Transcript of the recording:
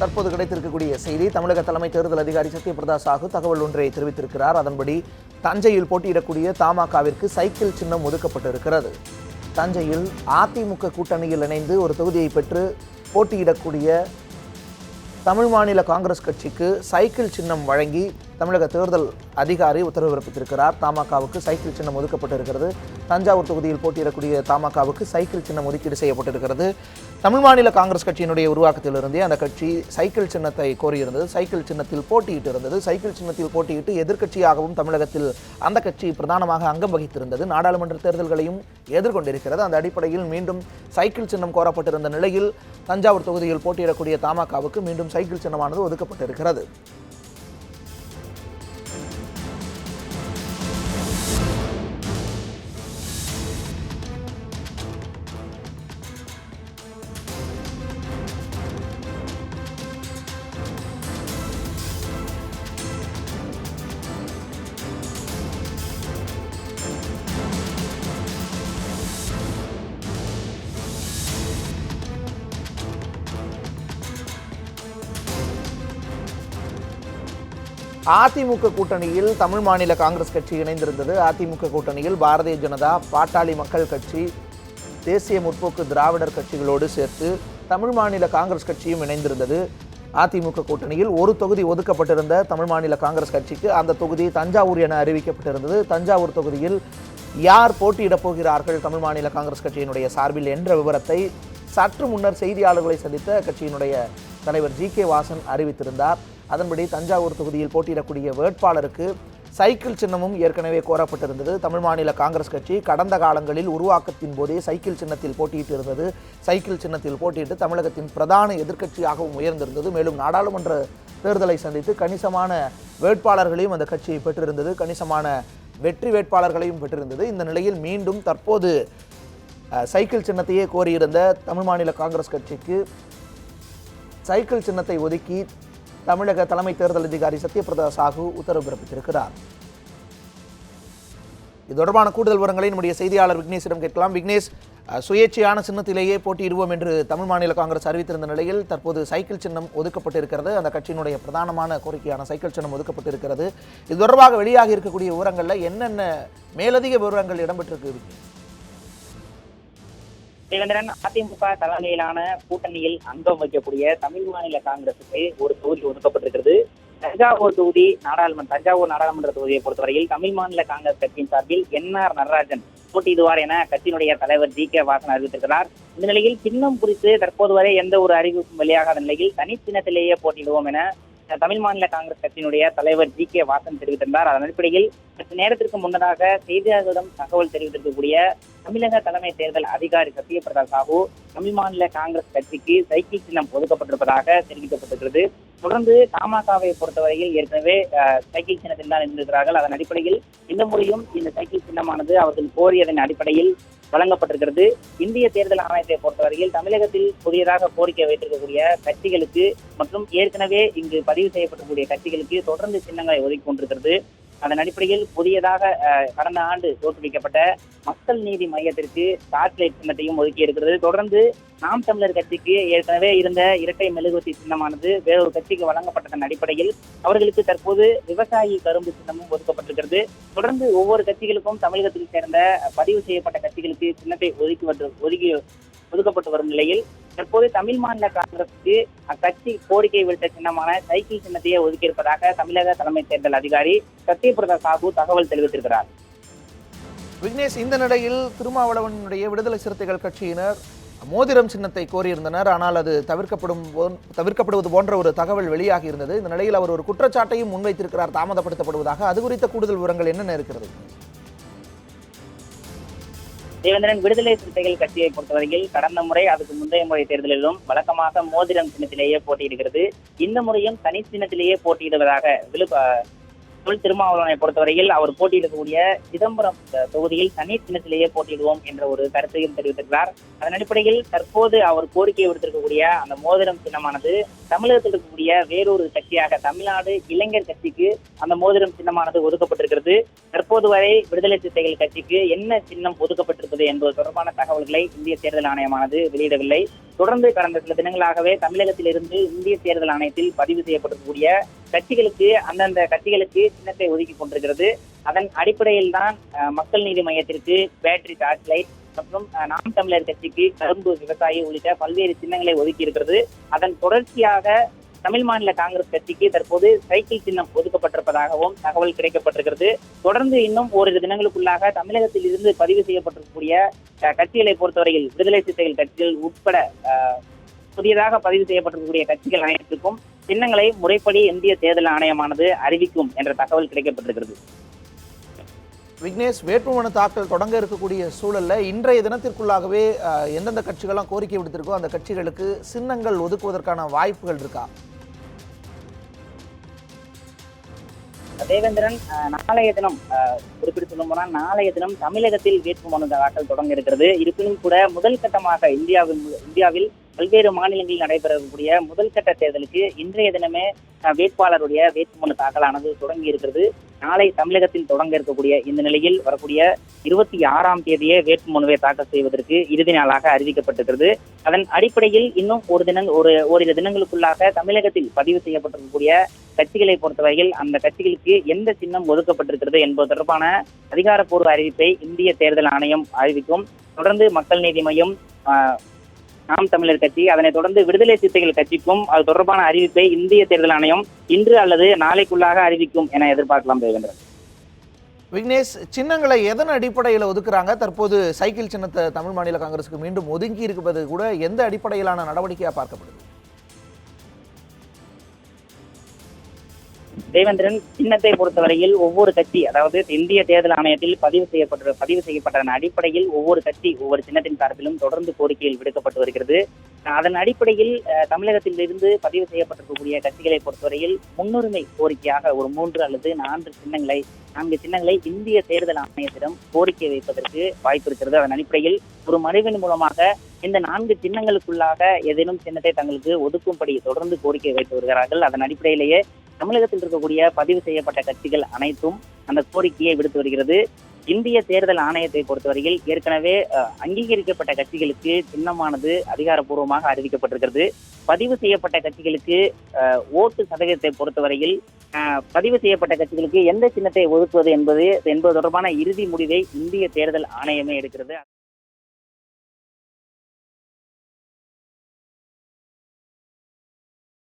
தற்போது கிடைத்திருக்கக்கூடிய செய்தி தமிழக தலைமை தேர்தல் அதிகாரி சத்யபிரதா சாஹூ தகவல் ஒன்றை தெரிவித்திருக்கிறார். அதன்படி தஞ்சையில் போட்டியிடக்கூடிய தமாகவிற்கு சைக்கிள் சின்னம் ஒதுக்கப்பட்டிருக்கிறது. தஞ்சையில் அதிமுக கூட்டணியில் இணைந்து ஒரு தொகுதியை பெற்று போட்டியிடக்கூடிய தமிழ் மாநில காங்கிரஸ் கட்சிக்கு சைக்கிள் சின்னம் வழங்கி தமிழக தேர்தல் அதிகாரி உத்தரவு பிறப்பித்திருக்கிறார். தமாகவுக்கு சைக்கிள் சின்னம் ஒதுக்கப்பட்டிருக்கிறது. தஞ்சாவூர் தொகுதியில் போட்டியிடக்கூடிய தமாகவுக்கு சைக்கிள் சின்னம் ஒதுக்கீடு செய்யப்பட்டிருக்கிறது. தமிழ் மாநில காங்கிரஸ் கட்சியினுடைய உருவாக்கத்திலிருந்தே அந்த கட்சி சைக்கிள் சின்னத்தை கோரியிருந்தது. சைக்கிள் சின்னத்தில் போட்டியிட்டு இருந்தது. சைக்கிள் சின்னத்தில் போட்டியிட்டு எதிர்க்கட்சியாகவும் தமிழகத்தில் அந்த கட்சி பிரதானமாக அங்கம் வகித்திருந்தது. நாடாளுமன்ற தேர்தல்களையும் எதிர்கொண்டிருக்கிறது. அந்த அடிப்படையில் மீண்டும் சைக்கிள் சின்னம் கோரப்பட்டிருந்த நிலையில் தஞ்சாவூர் தொகுதியில் போட்டியிடக்கூடிய தமாகவுக்கு மீண்டும் சைக்கிள் சின்னமானது ஒதுக்கப்பட்டிருக்கிறது. அதிமுக கூட்டணியில் தமிழ் மாநில காங்கிரஸ் கட்சி இணைந்திருந்தது. அதிமுக கூட்டணியில் பாரதிய ஜனதா பாட்டாளி மக்கள் கட்சி தேசிய முற்போக்கு திராவிடர் கட்சிகளோடு சேர்த்து தமிழ் மாநில காங்கிரஸ் கட்சியும் இணைந்திருந்தது. அதிமுக கூட்டணியில் ஒரு தொகுதி ஒதுக்கப்பட்டிருந்த தமிழ் மாநில காங்கிரஸ் கட்சிக்கு அந்த தொகுதி தஞ்சாவூர் என அறிவிக்கப்பட்டிருந்தது. தஞ்சாவூர் தொகுதியில் யார் போட்டியிடப் போகிறார்கள் தமிழ் மாநில காங்கிரஸ் கட்சியினுடைய சார்பில் என்ற விவரத்தை சற்று முன்னர் செய்தியாளர்களை சந்தித்த கட்சியினுடைய தலைவர் ஜி கே வாசன் அறிவித்திருந்தார். அதன்படி தஞ்சாவூர் தொகுதியில் போட்டியிடக்கூடிய வேட்பாளருக்கு சைக்கிள் சின்னமும் ஏற்கனவே கோரப்பட்டிருந்தது. தமிழ் மாநில காங்கிரஸ் கட்சி கடந்த காலங்களில் உருவாக்கத்தின் போதே சைக்கிள் சின்னத்தில் போட்டியிட்டு இருந்தது. சைக்கிள் சின்னத்தில் போட்டியிட்டு தமிழகத்தின் பிரதான எதிர்க்கட்சியாகவும் உயர்ந்திருந்தது. மேலும் நாடாளுமன்ற தேர்தலை சந்தித்து கணிசமான வேட்பாளர்களையும் அந்த கட்சி பெற்றிருந்தது. கணிசமான வெற்றி வேட்பாளர்களையும் பெற்றிருந்தது. இந்த நிலையில் மீண்டும் தற்போது சைக்கிள் சின்னத்தையே கோரியிருந்த தமிழ் மாநில காங்கிரஸ் கட்சிக்கு சைக்கிள் சின்னத்தை ஒதுக்கி தமிழக தலைமை தேர்தல் அதிகாரி சத்யபிரதா சாஹூ உத்தரவு பிறப்பித்திருக்கிறார். இது தொடர்பான கூடுதல் விவரங்களை நம்முடைய செய்தியாளர் விக்னேஷிடம் கேட்கலாம். விக்னேஷ் சுயேட்சையான சின்னத்திலேயே போட்டியிடுவோம் என்று தமிழ் மாநில காங்கிரஸ் அறிவித்திருந்த நிலையில் தற்போது சைக்கிள் சின்னம் ஒதுக்கப்பட்டிருக்கிறது. அந்த கட்சியினுடைய பிரதானமான கோரிக்கையான சைக்கிள் சின்னம் ஒதுக்கப்பட்டிருக்கிறது. இது தொடர்பாக வெளியாக இருக்கக்கூடிய விவரங்களில் என்னென்ன மேலதிக விவரங்கள் இடம்பெற்றிருக்கு தேவேந்திரன் அதிமுக தலைமையிலான கூட்டணியில் அங்கம் வைக்கக்கூடிய தமிழ் மாநில காங்கிரசுக்கு ஒரு தொகுதி ஒதுக்கப்பட்டிருக்கிறது. தஞ்சாவூர் தொகுதி நாடாளுமன்ற தஞ்சாவூர் நாடாளுமன்ற தொகுதியை பொறுத்தவரையில் தமிழ் மாநில காங்கிரஸ் கட்சியின் சார்பில் என் ஆர் நடராஜன் போட்டியிடுவார் என கட்சியினுடைய தலைவர் ஜி கே வாசன் அறிவித்திருக்கிறார். இந்த நிலையில் சின்னம் குறித்து தற்போது வரை எந்த ஒரு அறிவிப்பும் வெளியாகாத நிலையில் தனிச்சின்னத்திலேயே போட்டியிடுவோம் என தமிழ் மாநில காங்கிரஸ் கட்சியினுடைய தலைவர் ஜி கே வாசன் தெரிவித்திருந்தார். அதன் அடிப்படையில் சற்று நேரத்திற்கு முன்னதாக செய்தியாளர்களிடம் தகவல் தெரிவித்திருக்கக்கூடிய தமிழக தலைமை தேர்தல் அதிகாரி சத்யபிரதா சாஹூ தமிழ் மாநில காங்கிரஸ் கட்சிக்கு சைக்கிள் சின்னம் ஒதுக்கப்பட்டிருப்பதாக தெரிவிக்கப்பட்டிருக்கிறது. தொடர்ந்து தமாகவை பொறுத்தவரையில் ஏற்கனவே அஹ், சைக்கிள் சின்னத்தில் தான் இருந்திருக்கிறார்கள் அதன் அடிப்படையில் இந்த முறையும் இந்த சைக்கிள் சின்னமானது அவர்கள் கோரியதன் அடிப்படையில் வழங்கப்பட்டிருக்கிறது. இந்திய தேர்தல் ஆணையத்தை பொறுத்தவரையில் தமிழகத்தில் புதியதாக கோரிக்கை வைத்திருக்கக்கூடிய கட்சிகளுக்கு மற்றும் ஏற்கனவே இங்கு பதிவு செய்யப்பட்டிருக்கக்கூடிய கட்சிகளுக்கு தொடர்ந்து சின்னங்களை ஒதுக்கி கொண்டிருக்கிறது. அதன் அடிப்படையில் புதியதாக கடந்த ஆண்டு தோற்றுவிக்கப்பட்ட மக்கள் நீதி மையத்திற்கு சாட்டிலைட் சின்னத்தையும் ஒதுக்கி இருக்கிறது. தொடர்ந்து நாம் தமிழர் கட்சிக்கு ஏற்கனவே இருந்த இரட்டை மெழுகுவர்த்தி சின்னமானது வேறொரு கட்சிக்கு வழங்கப்பட்டதன் அடிப்படையில் அவர்களுக்கு தற்போது விவசாயி கரும்பு சின்னமும் ஒதுக்கப்பட்டிருக்கிறது. தொடர்ந்து ஒவ்வொரு கட்சிகளுக்கும் தமிழகத்தில் சேர்ந்த பதிவு செய்யப்பட்ட கட்சிகளுக்கு சின்னத்தை ஒதுக்கி ஒதுக்கி ஒதுக்கப்பட்டு வரும் நிலையில் தற்போது தமிழ் மாநில காங்கிரசுக்கு அக்கட்சி கோரிக்கை விடுத்த சின்னமான சைக்கிள் சின்னத்தையே ஒதுக்கியிருப்பதாக தமிழக தலைமை தேர்தல் அதிகாரி சத்யபிரதா சாஹூ தகவல் தெரிவித்திருக்கிறார். விக்னேஷ் இந்த நிலையில் திருமாவளவனுடைய விடுதலை சிறுத்தைகள் கட்சியினர் மோதிரம் சின்னத்தை கோரியிருந்தனர். ஆனால் அது தவிர்க்கப்படும் தவிர்க்கப்படுவது போன்ற ஒரு தகவல் வெளியாகி இருந்தது. இந்த நிலையில் அவர் ஒரு குற்றச்சாட்டையும் முன்வைத்திருக்கிறார் தாமதப்படுத்தப்படுவதாக. அது குறித்த கூடுதல் விவரங்கள் என்னென்ன இருக்கிறது? தேவேந்திரன் விடுதலை சிறுத்தைகள் கட்சியை பொறுத்தவரையில் கடந்த முறை அதுக்கு முந்தைய முறை தேர்தலிலும் வழக்கமாக மோதிரம் சின்னத்திலேயே போட்டியிடுகிறது. இந்த முறையும் தனி சின்னத்திலேயே போட்டியிடுவதாக விழுப்ப தொல் திருமாவளவனை பொறுத்தவரையில் அவர் போட்டியிடக்கூடிய சிதம்பரம் தொகுதியில் தனி சின்னத்திலேயே போட்டியிடுவோம் என்ற ஒரு கருத்தையும் தெரிவித்திருக்கிறார். அதன் அடிப்படையில் தற்போது அவர் கோரிக்கை விடுத்திருக்கக்கூடிய அந்த மோதிரம் சின்னமானது தமிழகத்தில் இருக்கக்கூடிய வேறொரு கட்சியாக தமிழ்நாடு இளைஞர் கட்சிக்கு அந்த மோதிரம் சின்னமானது ஒதுக்கப்பட்டிருக்கிறது. தற்போது வரை விடுதலை சிறுத்தைகள் கட்சிக்கு என்ன சின்னம் ஒதுக்கப்பட்டிருப்பது என்பது தொடர்பான தகவல்களை இந்திய தேர்தல் ஆணையமானது வெளியிடவில்லை. தொடர்ந்து கடந்த சில தினங்களாகவே தமிழகத்திலிருந்து இந்திய தேர்தல் ஆணையத்தில் பதிவு செய்யப்பட்டிருக்கக்கூடிய கட்சிகளுக்கு அந்தந்த கட்சிகளுக்கு சின்னத்தை ஒதுக்கி கொண்டிருக்கிறது. அதன் அடிப்படையில் தான் மக்கள் நீதி மையத்திற்கு பேட்டரி டார்ச் லைட் மற்றும் நாம் தமிழர் கட்சிக்கு கரும்பு விவசாயி உள்ளிட்ட பல்வேறு சின்னங்களை ஒதுக்கி இருக்கிறது அதன் தொடர்ச்சியாக தமிழ் மாநில காங்கிரஸ் கட்சிக்கு தற்போது சைக்கிள் சின்னம் ஒதுக்கப்பட்டிருப்பதாகவும் தகவல் கிடைக்கப்பட்டிருக்கிறது. தொடர்ந்து இன்னும் ஓரிரு தினங்களுக்குள்ளாக தமிழகத்தில் இருந்து பதிவு செய்யப்பட்டிருக்கக்கூடிய அஹ், கட்சிகளை பொறுத்தவரையில் விடுதலை சிறுத்தைகள் கட்சிகள் உட்பட புதியதாக பதிவு செய்யப்பட்டிருக்கக்கூடிய கட்சிகள் அனைத்துக்கும் சின்னங்களை முறைப்படி இந்திய தேர்தல் ஆணையமானது அறிவிக்கும் என்ற தகவல் கிடைக்கப்பட்டிருக்கிறது. விக்னேஷ் வேட்புமனு தாக்கல் தொடங்க இருக்கக்கூடிய சூழல்ல இன்றைய தினத்திற்குள்ளாகவே அஹ், எந்தெந்த கட்சிகள்லாம் கோரிக்கை விடுத்திருக்கோ அந்த கட்சிகளுக்கு சின்னங்கள் ஒதுக்குவதற்கான வாய்ப்புகள் இருக்கா? தேவேந்திரன் நாளைய தினம் குறிப்பிட்டு சொல்லும் போனால் நாளைய தினம் தமிழகத்தில் வேட்புமனு தாக்கல் தொடங்க இருக்கிறது இருப்பினும் கூட முதல் கட்டமாக இந்தியாவில் இந்தியாவில் பல்வேறு மாநிலங்களில் நடைபெறக்கூடிய முதல் கட்ட தேர்தலுக்கு இன்றைய தினமே வேட்பாளருடைய வேட்புமனு தாக்கலானது தொடங்கி இருக்கிறது. நாளை தமிழகத்தில் தொடங்க இருக்கக்கூடிய இந்த நிலையில் வரக்கூடிய இருபத்தி ஆறாம் தேதியே வேட்புமனுவை தாக்கல் செய்வதற்கு இறுதி நாளாக அறிவிக்கப்பட்டிருக்கிறது. அதன் அடிப்படையில் இன்னும் ஒரு தினம் ஒரு ஓரிரு தினங்களுக்குள்ளாக தமிழகத்தில் பதிவு செய்யப்பட்டிருக்கக்கூடிய கட்சிகளை பொறுத்தவரையில் அந்த கட்சிகளுக்கு எந்த சின்னம் ஒதுக்கப்பட்டிருக்கிறது என்பது தொடர்பான அதிகாரப்பூர்வ அறிவிப்பை இந்திய தேர்தல் ஆணையம் அறிவிக்கும். தொடர்ந்து மக்கள் நீதி மையம் ஆஹ், நாம் தமிழர் கட்சி அதனைத் தொடர்ந்து விடுதலை சிறுத்தைகள் கட்சிக்கும் அது தொடர்பான அறிவிப்பை இந்திய தேர்தல் ஆணையம் இன்று அல்லது நாளைக்குள்ளாக அறிவிக்கும் என எதிர்பார்க்கலாம் தேவேந்திரன். விக்னேஷ் சின்னங்களை எதன் அடிப்படையில் ஒதுக்குறாங்க? தற்போது சைக்கிள் சின்னத்தை தமிழ் மாநில காங்கிரஸுக்கு மீண்டும் ஒதுங்கி இருப்பது கூட எந்த அடிப்படையிலான நடவடிக்கையா பார்க்கப்படுது? தேவேந்திரன் சின்னத்தை பொறுத்தவரையில் ஒவ்வொரு கட்சி அதாவது இந்திய தேர்தல் ஆணையத்தில் பதிவு செய்யப்பட்ட பதிவு செய்யப்பட்டதன் அடிப்படையில் ஒவ்வொரு கட்சி ஒவ்வொரு சின்னத்தின் சார்பிலும் தொடர்ந்து கோரிக்கைகள் விடுக்கப்பட்டு வருகிறது. அதன் அடிப்படையில் அஹ், தமிழகத்திலிருந்து பதிவு செய்யப்பட்டிருக்கக்கூடிய கட்சிகளை பொறுத்தவரையில் முன்னுரிமை கோரிக்கையாக ஒரு மூன்று அல்லது நான்கு சின்னங்களை நான்கு சின்னங்களை இந்திய தேர்தல் ஆணையத்திடம் கோரிக்கை வைப்பதற்கு வாய்ப்பு இருக்கிறது. அதன் அடிப்படையில் ஒரு மனுவின் மூலமாக இந்த நான்கு சின்னங்களுக்குள்ளாக ஏதேனும் சின்னத்தை தங்களுக்கு ஒதுக்கும்படி தொடர்ந்து கோரிக்கை வைத்து வருகிறார்கள். அதன் அடிப்படையிலேயே தமிழகத்தில் இருக்கக்கூடிய பதிவு செய்யப்பட்ட கட்சிகள் அனைத்தும் அந்த கோரிக்கையை விடுத்து வருகிறது. இந்திய தேர்தல் ஆணையத்தை பொறுத்தவரையில் ஏற்கனவே அங்கீகரிக்கப்பட்ட கட்சிகளுக்கு சின்னமானது அதிகாரப்பூர்வமாக அறிவிக்கப்பட்டிருக்கிறது. பதிவு செய்யப்பட்ட கட்சிகளுக்கு ஓட்டு சதவீதத்தை பொறுத்தவரையில் பதிவு செய்யப்பட்ட கட்சிகளுக்கு எந்த சின்னத்தை ஒதுக்குவது என்பது என்பது தொடர்பான இறுதி முடிவை இந்திய தேர்தல் ஆணையமே எடுக்கிறது.